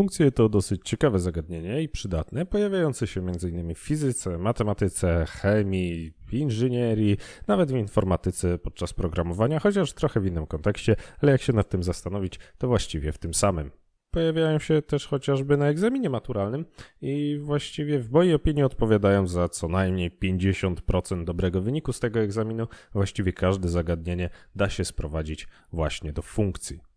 Funkcje to dosyć ciekawe zagadnienie i przydatne, pojawiające się m.in. w fizyce, matematyce, chemii, inżynierii, nawet w informatyce podczas programowania, chociaż trochę w innym kontekście, ale jak się nad tym zastanowić, to właściwie w tym samym. Pojawiają się też chociażby na egzaminie maturalnym i właściwie w mojej opinii odpowiadają za co najmniej 50% dobrego wyniku z tego egzaminu. Właściwie każde zagadnienie da się sprowadzić właśnie do funkcji.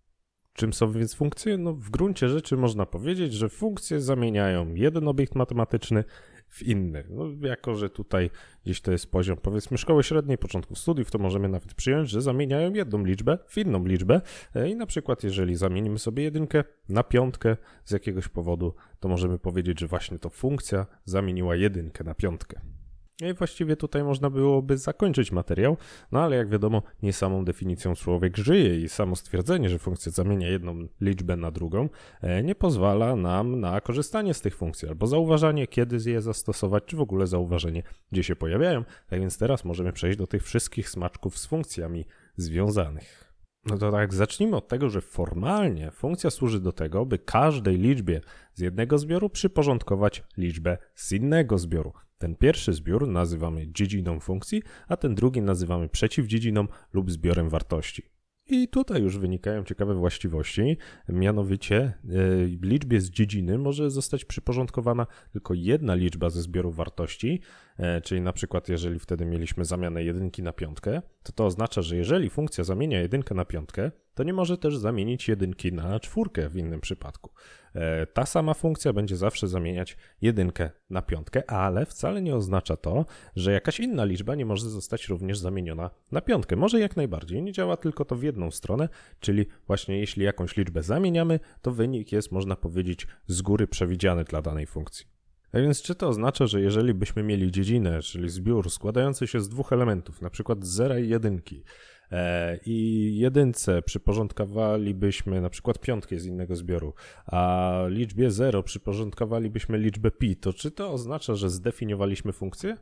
Czym są więc funkcje? No, w gruncie rzeczy można powiedzieć, że funkcje zamieniają jeden obiekt matematyczny w inny. No, jako, że tutaj gdzieś to jest poziom powiedzmy szkoły średniej, początku studiów, to możemy nawet przyjąć, że zamieniają jedną liczbę w inną liczbę E, i na przykład jeżeli zamienimy sobie jedynkę na piątkę z jakiegoś powodu, to możemy powiedzieć, że właśnie to funkcja zamieniła jedynkę na piątkę. No I właściwie tutaj można byłoby zakończyć materiał, no ale jak wiadomo, nie samą definicją człowiek żyje i samo stwierdzenie, że funkcja zamienia jedną liczbę na drugą, e, nie pozwala nam na korzystanie z tych funkcji albo zauważanie, kiedy je zastosować, czy w ogóle zauważenie, gdzie się pojawiają. Tak więc teraz możemy przejść do tych wszystkich smaczków z funkcjami związanych. No to tak, zacznijmy od tego, że formalnie funkcja służy do tego, by każdej liczbie z jednego zbioru przyporządkować liczbę z innego zbioru. Ten pierwszy zbiór nazywamy dziedziną funkcji, a ten drugi nazywamy przeciwdziedziną lub zbiorem wartości. I tutaj już wynikają ciekawe właściwości, mianowicie yy, liczbie z dziedziny może zostać przyporządkowana tylko jedna liczba ze zbioru wartości, e, czyli na przykład jeżeli wtedy mieliśmy zamianę jedynki na piątkę, to to oznacza, że jeżeli funkcja zamienia jedynkę na piątkę, to nie może też zamienić jedynki na czwórkę w innym przypadku. E, ta sama funkcja będzie zawsze zamieniać jedynkę na piątkę, ale wcale nie oznacza to, że jakaś inna liczba nie może zostać również zamieniona na piątkę. Może jak najbardziej, nie działa tylko to w jedną stronę, czyli właśnie jeśli jakąś liczbę zamieniamy, to wynik jest, można powiedzieć, z góry przewidziany dla danej funkcji. Więc czy to oznacza, że jeżeli byśmy mieli dziedzinę, czyli zbiór składający się z dwóch elementów, na przykład zera i jedynki, e, i jedynce przyporządkowalibyśmy na przykład piątkę z innego zbioru, a liczbie 0 przyporządkowalibyśmy liczbę pi, to czy to oznacza, że zdefiniowaliśmy funkcję?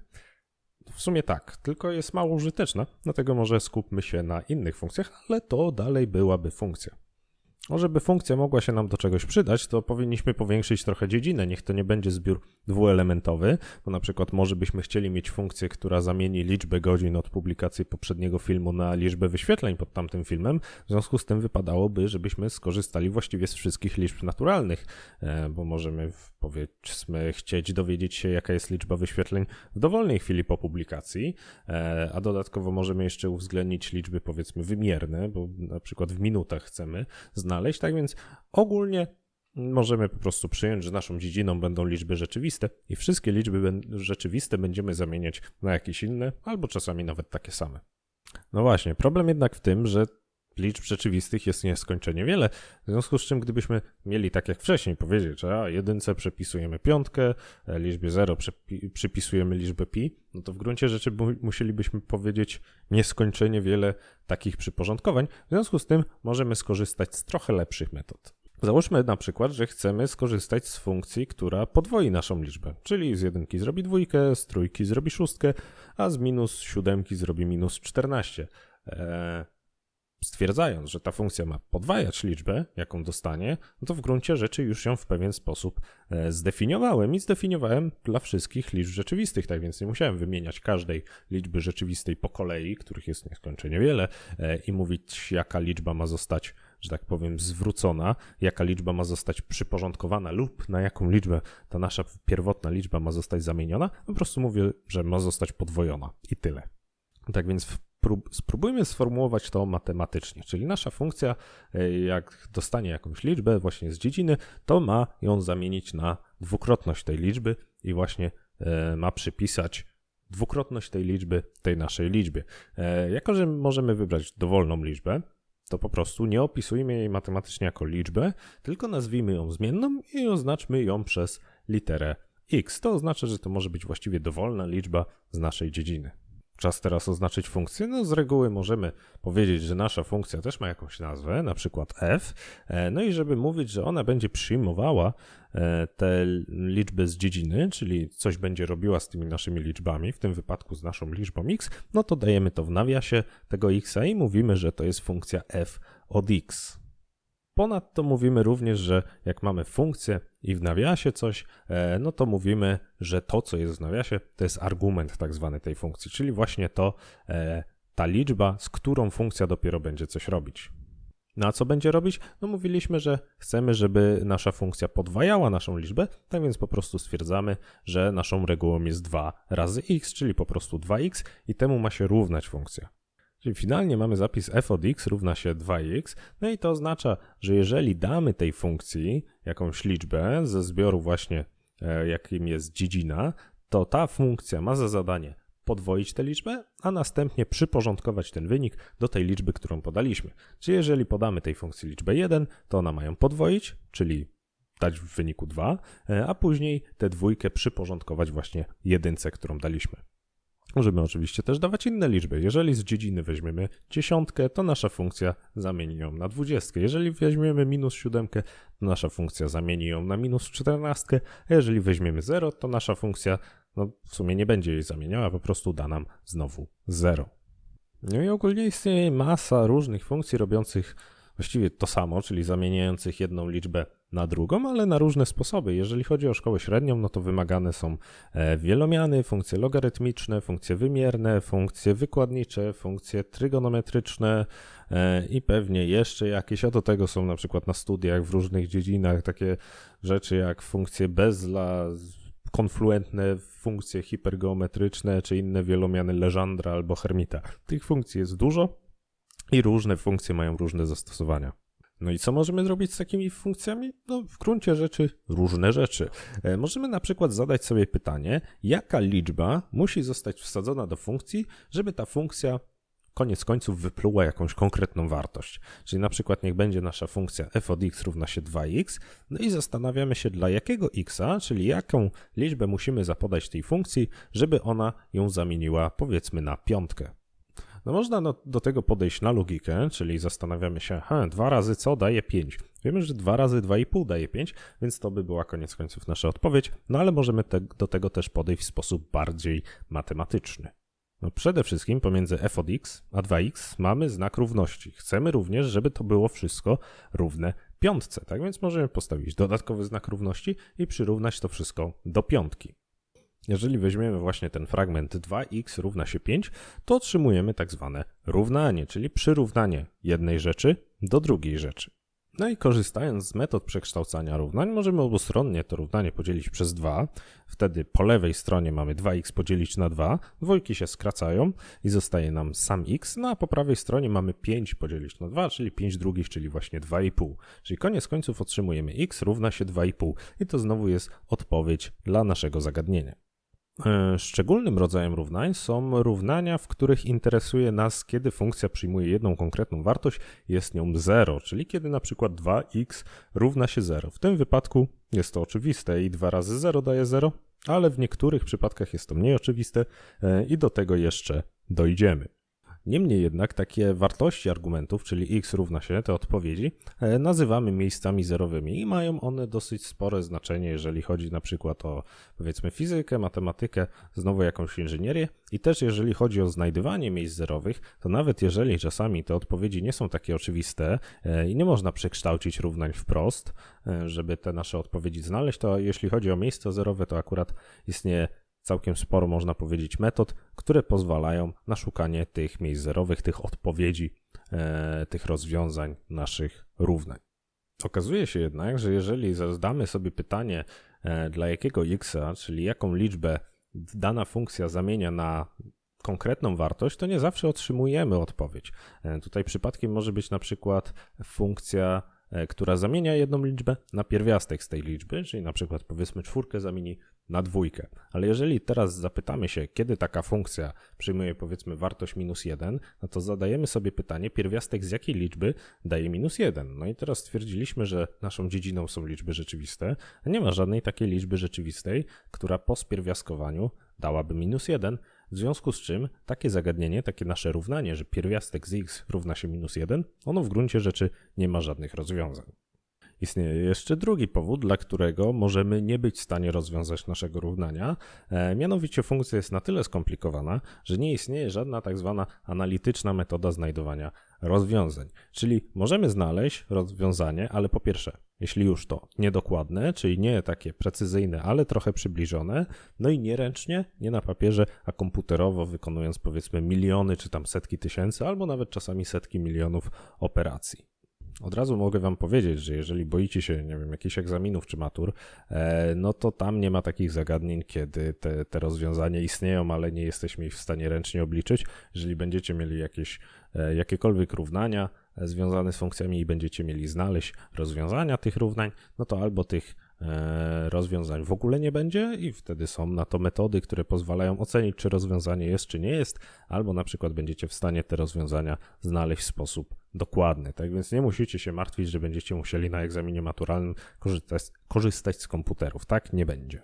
W sumie tak, tylko jest mało użyteczna, dlatego może skupmy się na innych funkcjach, ale to dalej byłaby funkcja. No, żeby funkcja mogła się nam do czegoś przydać, to powinniśmy powiększyć trochę dziedzinę. Niech to nie będzie zbiór dwuelementowy, bo na przykład może byśmy chcieli mieć funkcję, która zamieni liczbę godzin od publikacji poprzedniego filmu na liczbę wyświetleń pod tamtym filmem. W związku z tym wypadałoby, żebyśmy skorzystali właściwie z wszystkich liczb naturalnych, e, bo możemy powiedzmy chcieć dowiedzieć się, jaka jest liczba wyświetleń w dowolnej chwili po publikacji, e, a dodatkowo możemy jeszcze uwzględnić liczby powiedzmy wymierne, bo na przykład w minutach chcemy znaleźć, tak więc ogólnie możemy po prostu przyjąć, że naszą dziedziną będą liczby rzeczywiste i wszystkie liczby rzeczywiste będziemy zamieniać na jakieś inne, albo czasami nawet takie same. No właśnie, problem jednak w tym, że liczb rzeczywistych jest nieskończenie wiele, w związku z czym gdybyśmy mieli tak jak wcześniej powiedzieć, że a, jedynce przepisujemy piątkę, e, liczbie 0 przypisujemy liczbę pi, no to w gruncie rzeczy musielibyśmy powiedzieć nieskończenie wiele takich przyporządkowań, w związku z tym możemy skorzystać z trochę lepszych metod. Załóżmy na przykład, że chcemy skorzystać z funkcji, która podwoi naszą liczbę, czyli z jedynki zrobi dwójkę, z trójki zrobi szóstkę, a z minus siódemki zrobi minus czternaście. Eee, stwierdzając, że ta funkcja ma podwajać liczbę, jaką dostanie, no to w gruncie rzeczy już ją w pewien sposób e, zdefiniowałem i zdefiniowałem dla wszystkich liczb rzeczywistych, tak więc nie musiałem wymieniać każdej liczby rzeczywistej po kolei, których jest nieskończenie wiele e, i mówić jaka liczba ma zostać że tak powiem, zwrócona, jaka liczba ma zostać przyporządkowana lub na jaką liczbę ta nasza pierwotna liczba ma zostać zamieniona, po prostu mówię, że ma zostać podwojona. I tyle. Tak więc spróbujmy sformułować to matematycznie, czyli nasza funkcja, e, jak dostanie jakąś liczbę właśnie z dziedziny, to ma ją zamienić na dwukrotność tej liczby i właśnie e, ma przypisać dwukrotność tej liczby tej naszej liczbie. E, jako, że możemy wybrać dowolną liczbę, to po prostu nie opisujmy jej matematycznie jako liczbę, tylko nazwijmy ją zmienną i oznaczmy ją przez literę x. To oznacza, że to może być właściwie dowolna liczba z naszej dziedziny. Czas teraz oznaczyć funkcję? No z reguły możemy powiedzieć, że nasza funkcja też ma jakąś nazwę, na przykład f. E, no i żeby mówić, że ona będzie przyjmowała e, te liczby z dziedziny, czyli coś będzie robiła z tymi naszymi liczbami, w tym wypadku z naszą liczbą x, no to dajemy to w nawiasie tego x i mówimy, że to jest funkcja f od x. Ponadto mówimy również, że jak mamy funkcję i w nawiasie coś, e, no to mówimy, że to, co jest w nawiasie, to jest argument tak zwany tej funkcji, czyli właśnie to, e, ta liczba, z którą funkcja dopiero będzie coś robić. No a co będzie robić? No mówiliśmy, że chcemy, żeby nasza funkcja podwajała naszą liczbę, tak więc po prostu stwierdzamy, że naszą regułą jest 2 razy x, czyli po prostu 2x i temu ma się równać funkcja. Czyli finalnie mamy zapis f od x równa się 2x, no i to oznacza, że jeżeli damy tej funkcji jakąś liczbę ze zbioru właśnie e, jakim jest dziedzina, to ta funkcja ma za zadanie podwoić tę liczbę, a następnie przyporządkować ten wynik do tej liczby, którą podaliśmy. Czyli jeżeli podamy tej funkcji liczbę 1, to ona ma ją podwoić, czyli dać w wyniku 2, e, a później tę dwójkę przyporządkować właśnie jedynce, którą daliśmy. Możemy oczywiście też dawać inne liczby. Jeżeli z dziedziny weźmiemy dziesiątkę, to nasza funkcja zamieni ją na dwudziestkę. Jeżeli weźmiemy minus siódemkę, to nasza funkcja zamieni ją na minus czternastkę, a jeżeli weźmiemy 0, to nasza funkcja no, w sumie nie będzie jej zamieniała, po prostu da nam znowu 0. No i ogólnie istnieje masa różnych funkcji robiących właściwie to samo, czyli zamieniających jedną liczbę na drugą, ale na różne sposoby. Jeżeli chodzi o szkołę średnią, no to wymagane są e, wielomiany, funkcje logarytmiczne, funkcje wymierne, funkcje wykładnicze, funkcje trygonometryczne e, i pewnie jeszcze jakieś. A do tego są na przykład na studiach w różnych dziedzinach takie rzeczy jak funkcje Bezla, konfluentne funkcje hipergeometryczne czy inne wielomiany Legendra albo Hermita. Tych funkcji jest dużo i różne funkcje mają różne zastosowania. No i co możemy zrobić z takimi funkcjami? No, w gruncie rzeczy różne rzeczy. E, możemy na przykład zadać sobie pytanie, jaka liczba musi zostać wsadzona do funkcji, żeby ta funkcja koniec końców wypluła jakąś konkretną wartość. Czyli na przykład niech będzie nasza funkcja f od x równa się 2x, no i zastanawiamy się dla jakiego x, czyli jaką liczbę musimy zapodać tej funkcji, żeby ona ją zamieniła powiedzmy na piątkę. No można no, do tego podejść na logikę, czyli zastanawiamy się, he, 2 razy co daje 5. Wiemy, że 2 razy 2,5 daje 5, więc to by była koniec końców nasza odpowiedź, no ale możemy te, do tego też podejść w sposób bardziej matematyczny. No przede wszystkim pomiędzy f od x a 2x mamy znak równości. Chcemy również, żeby to było wszystko równe piątce, tak więc możemy postawić dodatkowy znak równości i przyrównać to wszystko do piątki. Jeżeli weźmiemy właśnie ten fragment 2x równa się 5, to otrzymujemy tak zwane równanie, czyli przyrównanie jednej rzeczy do drugiej rzeczy. No i korzystając z metod przekształcania równań, możemy obustronnie to równanie podzielić przez 2. Wtedy po lewej stronie mamy 2x podzielić na 2, dwójki się skracają i zostaje nam sam x, no a po prawej stronie mamy 5 podzielić na 2, czyli 5 drugich, czyli właśnie 2,5. Czyli koniec końców otrzymujemy x równa się 2,5 i to znowu jest odpowiedź dla naszego zagadnienia. E, szczególnym rodzajem równań są równania, w których interesuje nas, kiedy funkcja przyjmuje jedną konkretną wartość, jest nią 0, czyli kiedy na przykład 2x równa się 0. W tym wypadku jest to oczywiste i 2 razy 0 daje 0, ale w niektórych przypadkach jest to mniej oczywiste e, i do tego jeszcze dojdziemy. Niemniej jednak takie wartości argumentów, czyli x równa się, te odpowiedzi, e, nazywamy miejscami zerowymi i mają one dosyć spore znaczenie, jeżeli chodzi na przykład o powiedzmy fizykę, matematykę, znowu jakąś inżynierię. I też jeżeli chodzi o znajdywanie miejsc zerowych, to nawet jeżeli czasami te odpowiedzi nie są takie oczywiste e, i nie można przekształcić równań wprost, e, żeby te nasze odpowiedzi znaleźć, to jeśli chodzi o miejsca zerowe, to akurat istnieje całkiem sporo, można powiedzieć, metod, które pozwalają na szukanie tych miejsc zerowych, tych odpowiedzi, e, tych rozwiązań naszych równań. Okazuje się jednak, że jeżeli zadamy sobie pytanie, e, dla jakiego x, czyli jaką liczbę dana funkcja zamienia na konkretną wartość, to nie zawsze otrzymujemy odpowiedź. E, tutaj przypadkiem może być na przykład funkcja E, która zamienia jedną liczbę na pierwiastek z tej liczby, czyli na przykład powiedzmy czwórkę zamieni na dwójkę. Ale jeżeli teraz zapytamy się, kiedy taka funkcja przyjmuje powiedzmy wartość minus 1, no to zadajemy sobie pytanie, pierwiastek z jakiej liczby daje minus 1. No i teraz stwierdziliśmy, że naszą dziedziną są liczby rzeczywiste, a nie ma żadnej takiej liczby rzeczywistej, która po spierwiaskowaniu dałaby minus 1, w związku z czym takie zagadnienie, takie nasze równanie, że pierwiastek z x równa się minus 1, ono w gruncie rzeczy nie ma żadnych rozwiązań. Istnieje jeszcze drugi powód, dla którego możemy nie być w stanie rozwiązać naszego równania. E, mianowicie funkcja jest na tyle skomplikowana, że nie istnieje żadna tak zwana analityczna metoda znajdowania rozwiązań. Czyli możemy znaleźć rozwiązanie, ale po pierwsze, jeśli już to niedokładne, czyli nie takie precyzyjne, ale trochę przybliżone, no i nie ręcznie, nie na papierze, a komputerowo wykonując powiedzmy miliony czy tam setki tysięcy, albo nawet czasami setki milionów operacji. Od razu mogę Wam powiedzieć, że jeżeli boicie się, nie wiem, jakichś egzaminów czy matur, e, no to tam nie ma takich zagadnień, kiedy te, te rozwiązania istnieją, ale nie jesteśmy ich w stanie ręcznie obliczyć. Jeżeli będziecie mieli jakieś, e, jakiekolwiek równania e, związane z funkcjami i będziecie mieli znaleźć rozwiązania tych równań, no to albo tych rozwiązań w ogóle nie będzie i wtedy są na to metody, które pozwalają ocenić, czy rozwiązanie jest, czy nie jest, albo na przykład będziecie w stanie te rozwiązania znaleźć w sposób dokładny. Tak więc nie musicie się martwić, że będziecie musieli na egzaminie maturalnym korzystać, korzystać z komputerów. Tak nie będzie.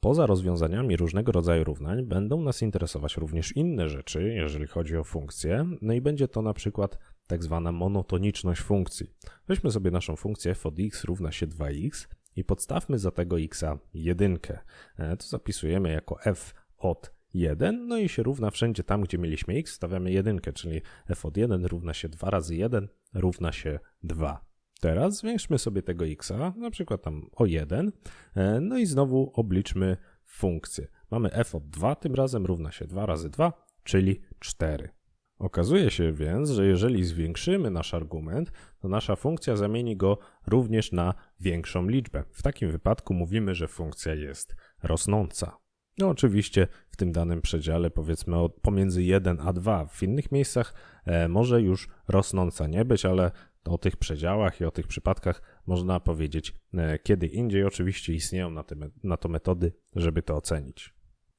Poza rozwiązaniami różnego rodzaju równań będą nas interesować również inne rzeczy, jeżeli chodzi o funkcje, no i będzie to na przykład tak zwana monotoniczność funkcji. Weźmy sobie naszą funkcję f od x równa się 2x i podstawmy za tego xa jedynkę. E, to zapisujemy jako f od 1, no i się równa wszędzie tam, gdzie mieliśmy x, stawiamy jedynkę, czyli f od 1 równa się 2 razy 1 równa się 2. Teraz zwiększmy sobie tego x, na przykład tam o 1, e, no i znowu obliczmy funkcję. Mamy f od 2 tym razem równa się 2 razy 2, czyli 4. Okazuje się więc, że jeżeli zwiększymy nasz argument, to nasza funkcja zamieni go również na większą liczbę. W takim wypadku mówimy, że funkcja jest rosnąca. No oczywiście w tym danym przedziale powiedzmy pomiędzy 1 a 2. W innych miejscach e, może już rosnąca nie być, ale o tych przedziałach i o tych przypadkach można powiedzieć e, kiedy indziej. Oczywiście istnieją na, te, na to metody, żeby to ocenić.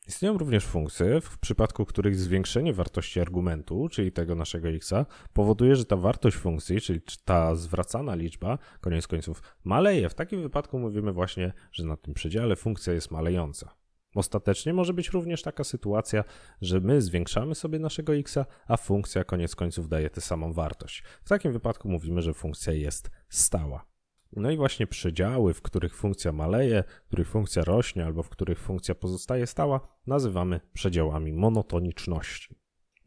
Istnieją również funkcje, w przypadku których zwiększenie wartości argumentu, czyli tego naszego x, powoduje, że ta wartość funkcji, czyli ta zwracana liczba, koniec końców, maleje. W takim wypadku mówimy właśnie, że na tym przedziale funkcja jest malejąca. Ostatecznie może być również taka sytuacja, że my zwiększamy sobie naszego x, a funkcja koniec końców daje tę samą wartość. W takim wypadku mówimy, że funkcja jest stała. No i właśnie przedziały, w których funkcja maleje, w których funkcja rośnie albo w których funkcja pozostaje stała, nazywamy przedziałami monotoniczności.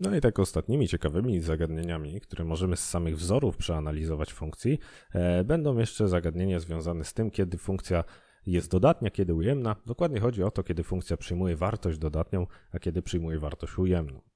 No i tak ostatnimi ciekawymi zagadnieniami, które możemy z samych wzorów przeanalizować funkcji, e, będą jeszcze zagadnienia związane z tym, kiedy funkcja jest dodatnia, kiedy ujemna. Dokładnie chodzi o to, kiedy funkcja przyjmuje wartość dodatnią, a kiedy przyjmuje wartość ujemną.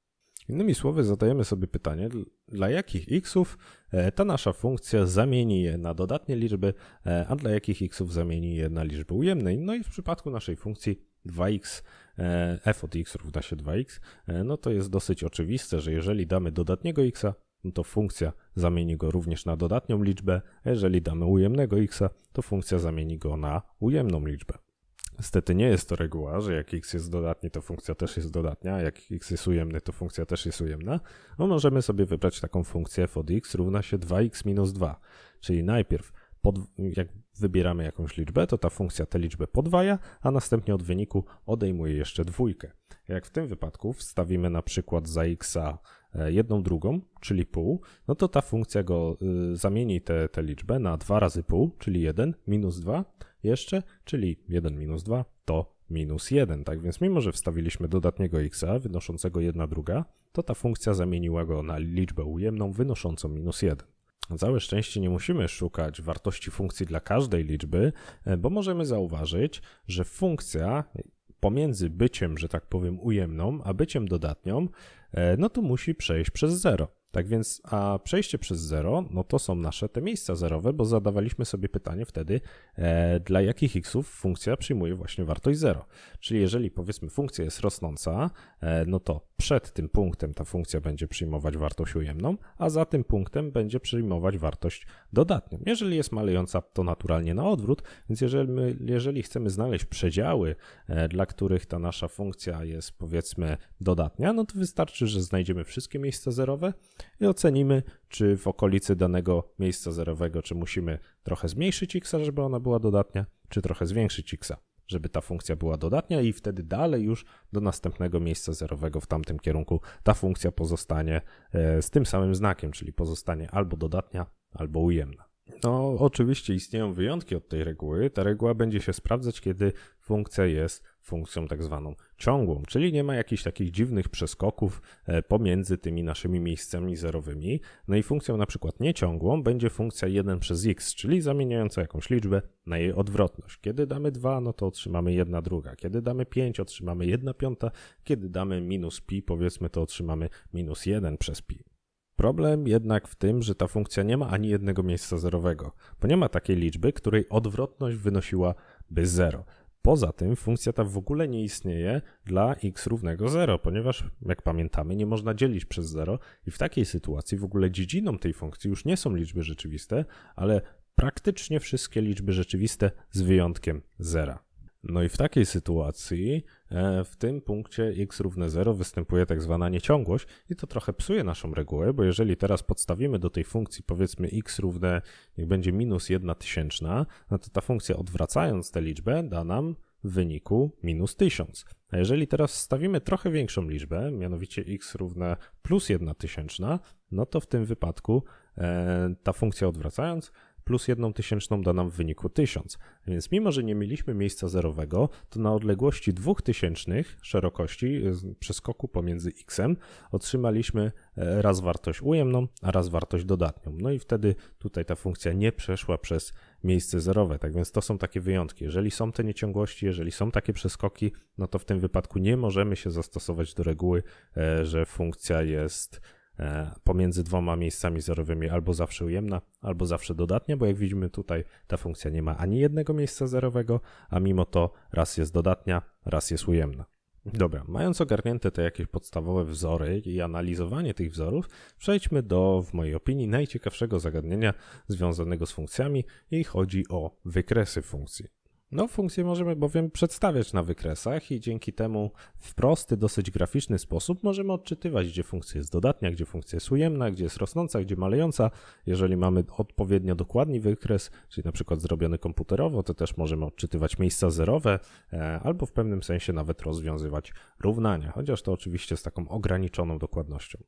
Innymi słowy, zadajemy sobie pytanie, dla jakich xów e, ta nasza funkcja zamieni je na dodatnie liczby, e, a dla jakich xów zamieni je na liczby ujemne. No i w przypadku naszej funkcji 2x e, f od x równa się 2x, no to jest dosyć oczywiste, że jeżeli damy dodatniego x, no to funkcja zamieni go również na dodatnią liczbę, jeżeli damy ujemnego x, to funkcja zamieni go na ujemną liczbę. Niestety nie jest to reguła, że jak x jest dodatni, to funkcja też jest dodatnia, jak x jest ujemny, to funkcja też jest ujemna. No możemy sobie wybrać taką funkcję f od x równa się 2x minus 2. Czyli najpierw pod, jak wybieramy jakąś liczbę, to ta funkcja tę liczbę podwaja, a następnie od wyniku odejmuje jeszcze dwójkę. Jak w tym wypadku wstawimy na przykład za x e, jedną drugą, czyli pół, no to ta funkcja go y, zamieni tę liczbę na 2 razy pół, czyli 1, minus 2 jeszcze, czyli 1 minus 2 to minus 1. Tak więc mimo, że wstawiliśmy dodatniego x wynoszącego 1 druga, to ta funkcja zamieniła go na liczbę ujemną wynoszącą minus 1. Na całe szczęście nie musimy szukać wartości funkcji dla każdej liczby, e, bo możemy zauważyć, że funkcja pomiędzy byciem, że tak powiem, ujemną, a byciem dodatnią, e, no to musi przejść przez 0. Tak więc, a przejście przez 0, no to są nasze te miejsca zerowe, bo zadawaliśmy sobie pytanie wtedy, e, dla jakich xów funkcja przyjmuje właśnie wartość 0. Czyli jeżeli powiedzmy funkcja jest rosnąca, e, no to przed tym punktem ta funkcja będzie przyjmować wartość ujemną, a za tym punktem będzie przyjmować wartość dodatnią. Jeżeli jest malejąca, to naturalnie na odwrót, więc jeżeli, my, jeżeli chcemy znaleźć przedziały, e, dla których ta nasza funkcja jest powiedzmy dodatnia, no to wystarczy, że znajdziemy wszystkie miejsca zerowe i ocenimy, czy w okolicy danego miejsca zerowego, czy musimy trochę zmniejszyć x, żeby ona była dodatnia, czy trochę zwiększyć x, żeby ta funkcja była dodatnia i wtedy dalej już do następnego miejsca zerowego w tamtym kierunku ta funkcja pozostanie e, z tym samym znakiem, czyli pozostanie albo dodatnia, albo ujemna. No, oczywiście istnieją wyjątki od tej reguły. Ta reguła będzie się sprawdzać, kiedy funkcja jest funkcją tak zwaną ciągłą, czyli nie ma jakichś takich dziwnych przeskoków e, pomiędzy tymi naszymi miejscami zerowymi. No i funkcją na przykład nieciągłą będzie funkcja 1 przez x, czyli zamieniająca jakąś liczbę na jej odwrotność. Kiedy damy 2, no to otrzymamy 1 druga. Kiedy damy 5, otrzymamy 1 piąta. Kiedy damy minus pi, powiedzmy, to otrzymamy minus 1 przez pi. Problem jednak w tym, że ta funkcja nie ma ani jednego miejsca zerowego, bo nie ma takiej liczby, której odwrotność wynosiłaby 0. Poza tym funkcja ta w ogóle nie istnieje dla x równego 0, ponieważ jak pamiętamy nie można dzielić przez 0 i w takiej sytuacji w ogóle dziedziną tej funkcji już nie są liczby rzeczywiste, ale praktycznie wszystkie liczby rzeczywiste z wyjątkiem 0. No i w takiej sytuacji e, w tym punkcie x równe 0 występuje tak zwana nieciągłość i to trochę psuje naszą regułę, bo jeżeli teraz podstawimy do tej funkcji powiedzmy x równe, niech będzie minus 1 tysięczna, no to ta funkcja odwracając tę liczbę da nam w wyniku minus 1000. A jeżeli teraz wstawimy trochę większą liczbę, mianowicie x równe plus 1 tysięczna, no to w tym wypadku e, ta funkcja odwracając plus jedną tysięczną da nam w wyniku 1000. Więc mimo, że nie mieliśmy miejsca zerowego, to na odległości dwóch tysięcznych szerokości przeskoku pomiędzy x otrzymaliśmy e, raz wartość ujemną, a raz wartość dodatnią. No i wtedy tutaj ta funkcja nie przeszła przez miejsce zerowe. Tak więc to są takie wyjątki. Jeżeli są te nieciągłości, jeżeli są takie przeskoki, no to w tym wypadku nie możemy się zastosować do reguły, e, że funkcja jest pomiędzy dwoma miejscami zerowymi albo zawsze ujemna, albo zawsze dodatnia, bo jak widzimy tutaj ta funkcja nie ma ani jednego miejsca zerowego, a mimo to raz jest dodatnia, raz jest ujemna. Dobra, mając ogarnięte te jakieś podstawowe wzory i analizowanie tych wzorów, przejdźmy do, w mojej opinii, najciekawszego zagadnienia związanego z funkcjami i chodzi o wykresy funkcji. No, funkcje możemy bowiem przedstawiać na wykresach i dzięki temu w prosty, dosyć graficzny sposób możemy odczytywać, gdzie funkcja jest dodatnia, gdzie funkcja jest ujemna, gdzie jest rosnąca, gdzie malejąca. Jeżeli mamy odpowiednio dokładny wykres, czyli na przykład zrobiony komputerowo, to też możemy odczytywać miejsca zerowe e, albo w pewnym sensie nawet rozwiązywać równania, chociaż to oczywiście z taką ograniczoną dokładnością.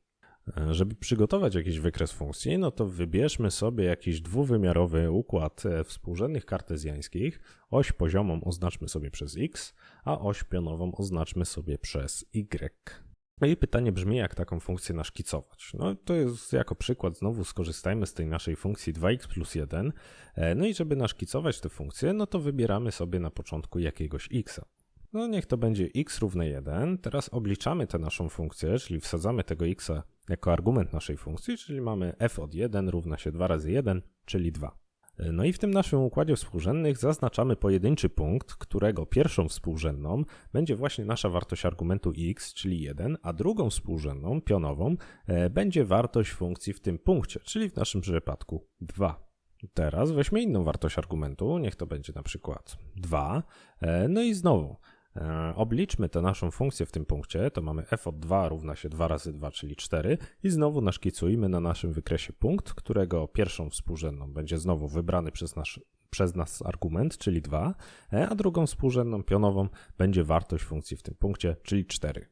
E, żeby przygotować jakiś wykres funkcji, no to wybierzmy sobie jakiś dwuwymiarowy układ e, współrzędnych kartezjańskich. Oś poziomą oznaczmy sobie przez x, a oś pionową oznaczmy sobie przez y. No i pytanie brzmi, jak taką funkcję naszkicować. No to jest jako przykład, znowu skorzystajmy z tej naszej funkcji 2x plus 1. E, no i żeby naszkicować tę funkcję, no to wybieramy sobie na początku jakiegoś x. No niech to będzie x równe 1. Teraz obliczamy tę naszą funkcję, czyli wsadzamy tego x jako argument naszej funkcji, czyli mamy f od 1 równa się 2 razy 1, czyli 2. No i w tym naszym układzie współrzędnych zaznaczamy pojedynczy punkt, którego pierwszą współrzędną będzie właśnie nasza wartość argumentu x, czyli 1, a drugą współrzędną, pionową, e, będzie wartość funkcji w tym punkcie, czyli w naszym przypadku 2. Teraz weźmy inną wartość argumentu, niech to będzie na przykład 2. E, no i znowu obliczmy tę naszą funkcję w tym punkcie, to mamy f od 2 równa się 2 razy 2, czyli 4 i znowu naszkicujmy na naszym wykresie punkt, którego pierwszą współrzędną będzie znowu wybrany przez, nasz, przez nas argument, czyli 2, e, a drugą współrzędną pionową będzie wartość funkcji w tym punkcie, czyli 4.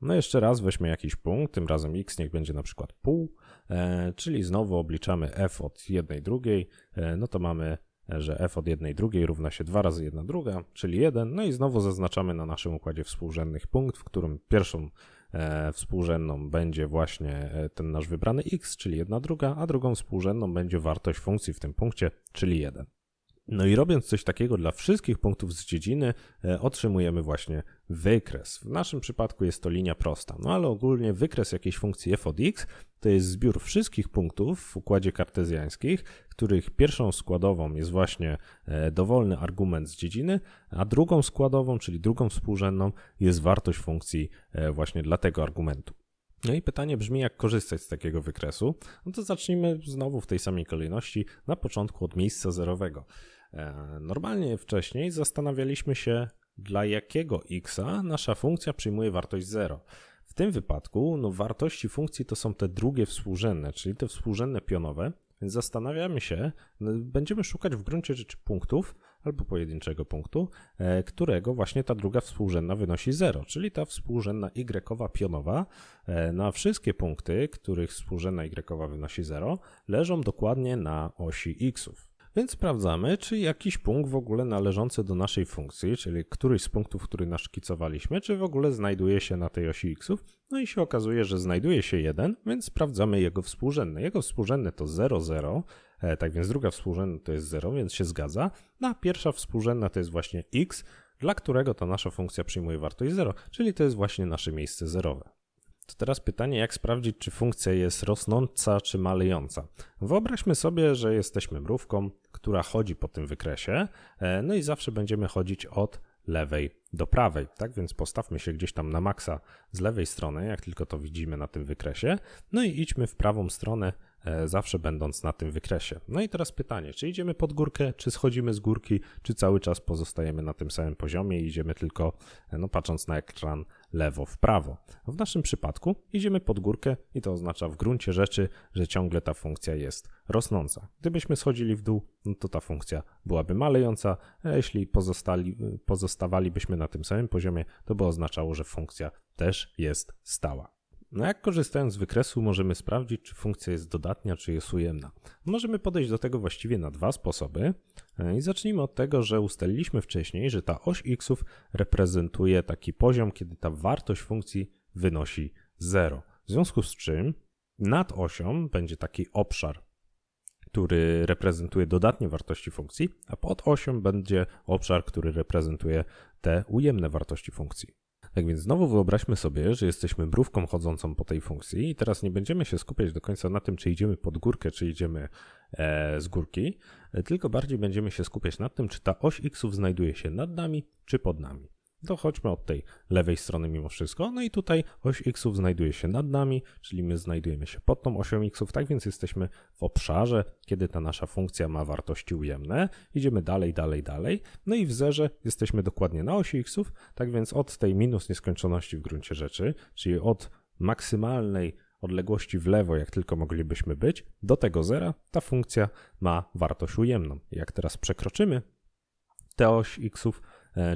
No jeszcze raz weźmy jakiś punkt, tym razem x niech będzie na przykład pół, e, czyli znowu obliczamy f od jednej drugiej, e, no to mamy że f od jednej drugiej równa się 2 razy 1 druga, czyli 1. No i znowu zaznaczamy na naszym układzie współrzędnych punkt, w którym pierwszą e, współrzędną będzie właśnie e, ten nasz wybrany x, czyli 1 druga, a drugą współrzędną będzie wartość funkcji w tym punkcie, czyli 1. No i robiąc coś takiego dla wszystkich punktów z dziedziny, e, otrzymujemy właśnie wykres. W naszym przypadku jest to linia prosta, no ale ogólnie wykres jakiejś funkcji f od x to jest zbiór wszystkich punktów w układzie kartezjańskich, których pierwszą składową jest właśnie e, dowolny argument z dziedziny, a drugą składową, czyli drugą współrzędną, jest wartość funkcji e, właśnie dla tego argumentu. No i pytanie brzmi, jak korzystać z takiego wykresu? No to zacznijmy znowu w tej samej kolejności, na początku od miejsca zerowego. E, normalnie wcześniej zastanawialiśmy się, dla jakiego x nasza funkcja przyjmuje wartość 0. W tym wypadku no, wartości funkcji to są te drugie współrzędne, czyli te współrzędne pionowe, więc zastanawiamy się, no, będziemy szukać w gruncie rzeczy punktów, albo pojedynczego punktu, e, którego właśnie ta druga współrzędna wynosi 0, czyli ta współrzędna y pionowa e, na wszystkie punkty, których współrzędna y wynosi 0, leżą dokładnie na osi xów. Więc sprawdzamy, czy jakiś punkt w ogóle należący do naszej funkcji, czyli któryś z punktów, który naszkicowaliśmy, czy w ogóle znajduje się na tej osi xów. No i się okazuje, że znajduje się jeden, więc sprawdzamy jego współrzędne. Jego współrzędne to 0, 0, e, tak więc druga współrzędna to jest 0, więc się zgadza. No a pierwsza współrzędna to jest właśnie x, dla którego ta nasza funkcja przyjmuje wartość 0, czyli to jest właśnie nasze miejsce zerowe. To teraz pytanie, jak sprawdzić, czy funkcja jest rosnąca czy malejąca. Wyobraźmy sobie, że jesteśmy mrówką, która chodzi po tym wykresie, e, no i zawsze będziemy chodzić od lewej do prawej, tak? Więc postawmy się gdzieś tam na maksa z lewej strony, jak tylko to widzimy na tym wykresie, no i idźmy w prawą stronę, zawsze będąc na tym wykresie. No i teraz pytanie, czy idziemy pod górkę, czy schodzimy z górki, czy cały czas pozostajemy na tym samym poziomie i idziemy tylko, e, no patrząc na ekran, lewo w prawo. W naszym przypadku idziemy pod górkę i to oznacza w gruncie rzeczy, że ciągle ta funkcja jest rosnąca. Gdybyśmy schodzili w dół, no to ta funkcja byłaby malejąca, a jeśli pozostali, pozostawalibyśmy na tym samym poziomie, to by oznaczało, że funkcja też jest stała. No jak korzystając z wykresu możemy sprawdzić, czy funkcja jest dodatnia, czy jest ujemna? Możemy podejść do tego właściwie na dwa sposoby. I zacznijmy od tego, że ustaliliśmy wcześniej, że ta oś xów reprezentuje taki poziom, kiedy ta wartość funkcji wynosi 0. W związku z czym nad osią będzie taki obszar, który reprezentuje dodatnie wartości funkcji, a pod osią będzie obszar, który reprezentuje te ujemne wartości funkcji. Tak więc znowu wyobraźmy sobie, że jesteśmy mrówką chodzącą po tej funkcji i teraz nie będziemy się skupiać do końca na tym, czy idziemy pod górkę, czy idziemy e, z górki, e, tylko bardziej będziemy się skupiać na tym, czy ta oś xów znajduje się nad nami, czy pod nami to chodźmy od tej lewej strony mimo wszystko. No i tutaj oś xów znajduje się nad nami, czyli my znajdujemy się pod tą osią xów, tak więc jesteśmy w obszarze, kiedy ta nasza funkcja ma wartości ujemne. Idziemy dalej, dalej, dalej. No i w zerze jesteśmy dokładnie na osi xów, tak więc od tej minus nieskończoności w gruncie rzeczy, czyli od maksymalnej odległości w lewo, jak tylko moglibyśmy być, do tego zera, ta funkcja ma wartość ujemną. Jak teraz przekroczymy tę oś xów,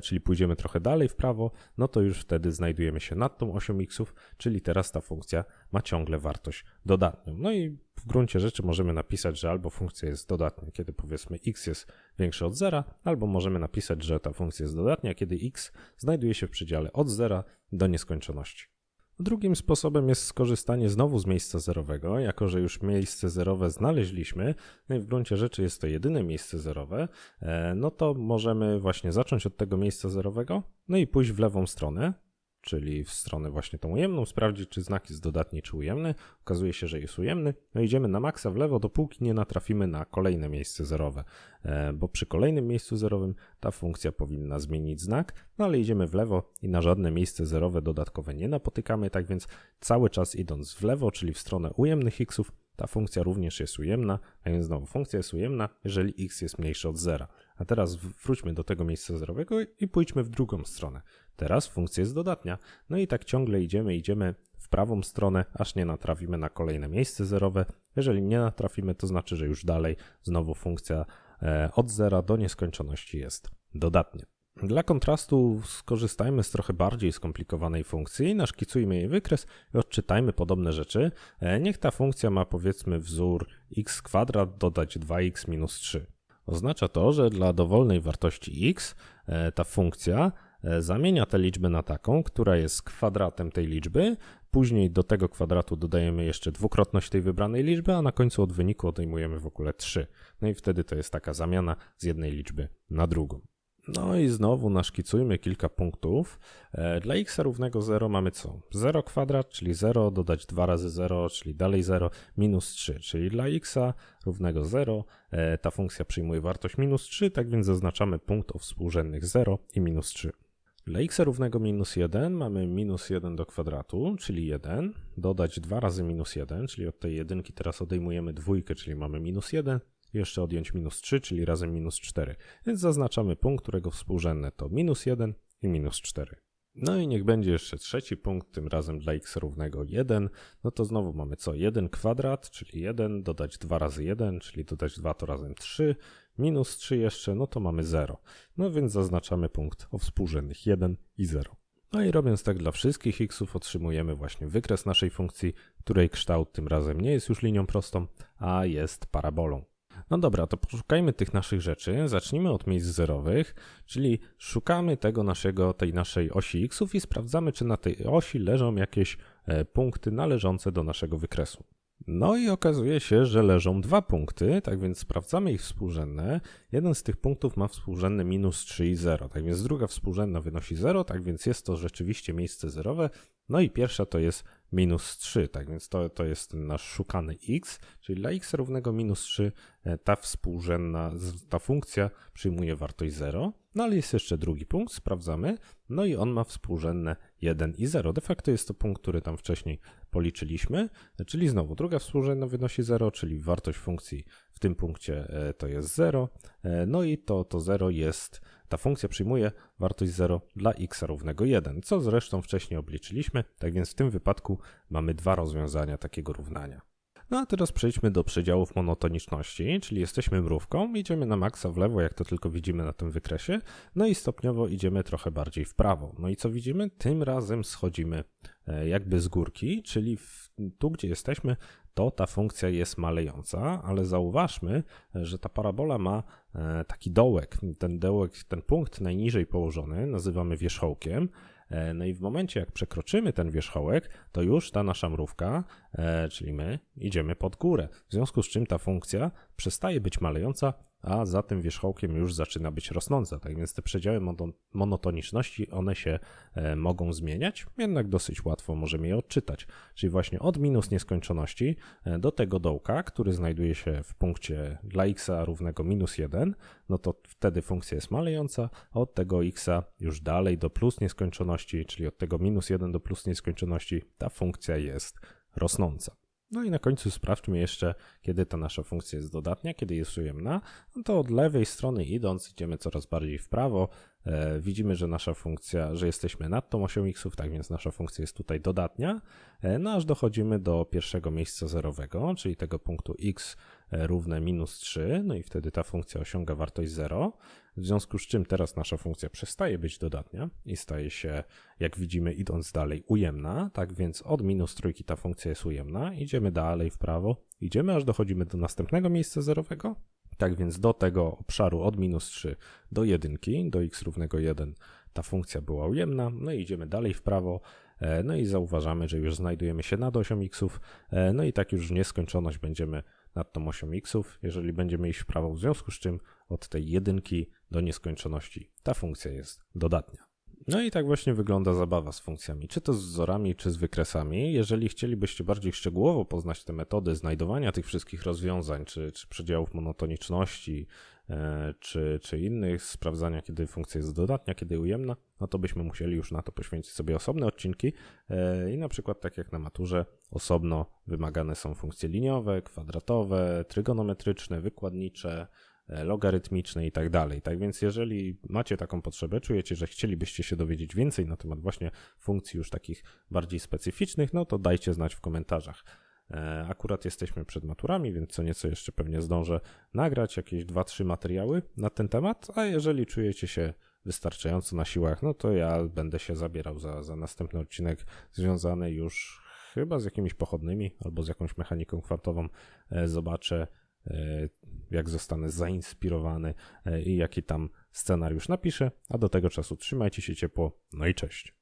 czyli pójdziemy trochę dalej w prawo, no to już wtedy znajdujemy się nad tą osią xów, czyli teraz ta funkcja ma ciągle wartość dodatnią. No i w gruncie rzeczy możemy napisać, że albo funkcja jest dodatnia, kiedy powiedzmy x jest większe od zera, albo możemy napisać, że ta funkcja jest dodatnia, kiedy x znajduje się w przedziale od zera do nieskończoności. Drugim sposobem jest skorzystanie znowu z miejsca zerowego, jako że już miejsce zerowe znaleźliśmy, no i w gruncie rzeczy jest to jedyne miejsce zerowe, e, no to możemy właśnie zacząć od tego miejsca zerowego, no i pójść w lewą stronę, czyli w stronę właśnie tą ujemną, sprawdzić, czy znak jest dodatni, czy ujemny. Okazuje się, że jest ujemny. No idziemy na maksa w lewo, dopóki nie natrafimy na kolejne miejsce zerowe, e, bo przy kolejnym miejscu zerowym ta funkcja powinna zmienić znak, no ale idziemy w lewo i na żadne miejsce zerowe dodatkowe nie napotykamy, tak więc cały czas idąc w lewo, czyli w stronę ujemnych xów, ta funkcja również jest ujemna, a więc znowu funkcja jest ujemna, jeżeli x jest mniejszy od zera. A teraz wróćmy do tego miejsca zerowego i pójdźmy w drugą stronę. Teraz funkcja jest dodatnia. No i tak ciągle idziemy, idziemy w prawą stronę, aż nie natrafimy na kolejne miejsce zerowe. Jeżeli nie natrafimy, to znaczy, że już dalej znowu funkcja e, od zera do nieskończoności jest dodatnia. Dla kontrastu skorzystajmy z trochę bardziej skomplikowanej funkcji, naszkicujmy jej wykres i odczytajmy podobne rzeczy. E, niech ta funkcja ma powiedzmy wzór x kwadrat dodać 2x minus 3. Oznacza to, że dla dowolnej wartości x e, ta funkcja zamienia tę liczbę na taką, która jest kwadratem tej liczby, później do tego kwadratu dodajemy jeszcze dwukrotność tej wybranej liczby, a na końcu od wyniku odejmujemy w ogóle 3. No i wtedy to jest taka zamiana z jednej liczby na drugą. No i znowu naszkicujmy kilka punktów. E, dla x równego 0 mamy co? 0 kwadrat, czyli 0, dodać 2 razy 0, czyli dalej 0, minus 3, czyli dla x równego 0 e, ta funkcja przyjmuje wartość minus 3, tak więc zaznaczamy punkt o współrzędnych 0 i minus 3. Dla x równego minus 1 mamy minus 1 do kwadratu, czyli 1, dodać 2 razy minus 1, czyli od tej jedynki teraz odejmujemy dwójkę, czyli mamy minus 1, jeszcze odjąć minus 3, czyli razem minus 4. Więc zaznaczamy punkt, którego współrzędne to minus 1 i minus 4. No i niech będzie jeszcze trzeci punkt, tym razem dla x równego 1. No to znowu mamy co? 1 kwadrat, czyli 1, dodać 2 razy 1, czyli dodać 2 to razem 3, minus 3 jeszcze, no to mamy 0. No więc zaznaczamy punkt o współrzędnych 1 i 0. No i robiąc tak dla wszystkich xów otrzymujemy właśnie wykres naszej funkcji, której kształt tym razem nie jest już linią prostą, a jest parabolą. No dobra, to poszukajmy tych naszych rzeczy. Zacznijmy od miejsc zerowych, czyli szukamy tego naszego, tej naszej osi xów i sprawdzamy, czy na tej osi leżą jakieś e, punkty należące do naszego wykresu. No i okazuje się, że leżą dwa punkty, tak więc sprawdzamy ich współrzędne. Jeden z tych punktów ma współrzędne minus 3 i 0, tak więc druga współrzędna wynosi 0, tak więc jest to rzeczywiście miejsce zerowe. No i pierwsza to jest minus 3, tak więc to, to jest nasz szukany x, czyli dla x równego minus 3 e, ta współrzędna, ta funkcja przyjmuje wartość 0. No ale jest jeszcze drugi punkt, sprawdzamy, no i on ma współrzędne 1 i 0. De facto jest to punkt, który tam wcześniej policzyliśmy, czyli znowu druga współrzędna wynosi 0, czyli wartość funkcji w tym punkcie e, to jest 0, e, no i to, to 0 jest, ta funkcja przyjmuje wartość 0 dla x równego 1, co zresztą wcześniej obliczyliśmy, tak więc w tym wypadku mamy dwa rozwiązania takiego równania. No a teraz przejdźmy do przedziałów monotoniczności, czyli jesteśmy mrówką, idziemy na maksa w lewo, jak to tylko widzimy na tym wykresie, no i stopniowo idziemy trochę bardziej w prawo. No i co widzimy? Tym razem schodzimy e, jakby z górki, czyli w, tu, gdzie jesteśmy, to ta funkcja jest malejąca, ale zauważmy, że ta parabola ma e, taki dołek. Ten dołek, ten punkt najniżej położony nazywamy wierzchołkiem, no i w momencie, jak przekroczymy ten wierzchołek, to już ta nasza mrówka, e, czyli my, idziemy pod górę. W związku z czym ta funkcja przestaje być malejąca, a za tym wierzchołkiem już zaczyna być rosnąca. Tak więc te przedziały monotoniczności, one się e, mogą zmieniać, jednak dosyć łatwo możemy je odczytać. Czyli właśnie od minus nieskończoności e, do tego dołka, który znajduje się w punkcie dla x równego minus 1, no to wtedy funkcja jest malejąca, od tego x już dalej do plus nieskończoności, czyli od tego minus 1 do plus nieskończoności, ta funkcja jest rosnąca. No i na końcu sprawdźmy jeszcze, kiedy ta nasza funkcja jest dodatnia, kiedy jest ujemna. No to od lewej strony idąc, idziemy coraz bardziej w prawo. E, widzimy, że nasza funkcja, że jesteśmy nad tą osią xów, tak więc nasza funkcja jest tutaj dodatnia. E, no aż dochodzimy do pierwszego miejsca zerowego, czyli tego punktu x e, równe minus 3, no i wtedy ta funkcja osiąga wartość 0 w związku z czym teraz nasza funkcja przestaje być dodatnia i staje się, jak widzimy, idąc dalej, ujemna. Tak więc od minus trójki ta funkcja jest ujemna. Idziemy dalej w prawo, idziemy aż dochodzimy do następnego miejsca zerowego. Tak więc do tego obszaru od minus 3 do jedynki, do x równego 1, ta funkcja była ujemna. No i idziemy dalej w prawo. E, no i zauważamy, że już znajdujemy się nad osią xów. E, no i tak już w nieskończoność będziemy nad tą osią xów, jeżeli będziemy iść w prawo, w związku z czym od tej jedynki do nieskończoności ta funkcja jest dodatnia. No i tak właśnie wygląda zabawa z funkcjami, czy to z wzorami, czy z wykresami. Jeżeli chcielibyście bardziej szczegółowo poznać te metody znajdowania tych wszystkich rozwiązań, czy, czy przedziałów monotoniczności, e, czy, czy innych, sprawdzania, kiedy funkcja jest dodatnia, kiedy ujemna, no to byśmy musieli już na to poświęcić sobie osobne odcinki e, i na przykład tak jak na maturze, osobno wymagane są funkcje liniowe, kwadratowe, trygonometryczne, wykładnicze, logarytmiczne i tak dalej. Tak więc jeżeli macie taką potrzebę, czujecie, że chcielibyście się dowiedzieć więcej na temat właśnie funkcji już takich bardziej specyficznych, no to dajcie znać w komentarzach. E, akurat jesteśmy przed maturami, więc co nieco jeszcze pewnie zdążę nagrać jakieś 2-3 materiały na ten temat, a jeżeli czujecie się wystarczająco na siłach, no to ja będę się zabierał za, za następny odcinek związany już chyba z jakimiś pochodnymi albo z jakąś mechaniką kwantową. E, zobaczę, E, jak zostanę zainspirowany e, i jaki tam scenariusz napiszę. A do tego czasu trzymajcie się ciepło. No i cześć.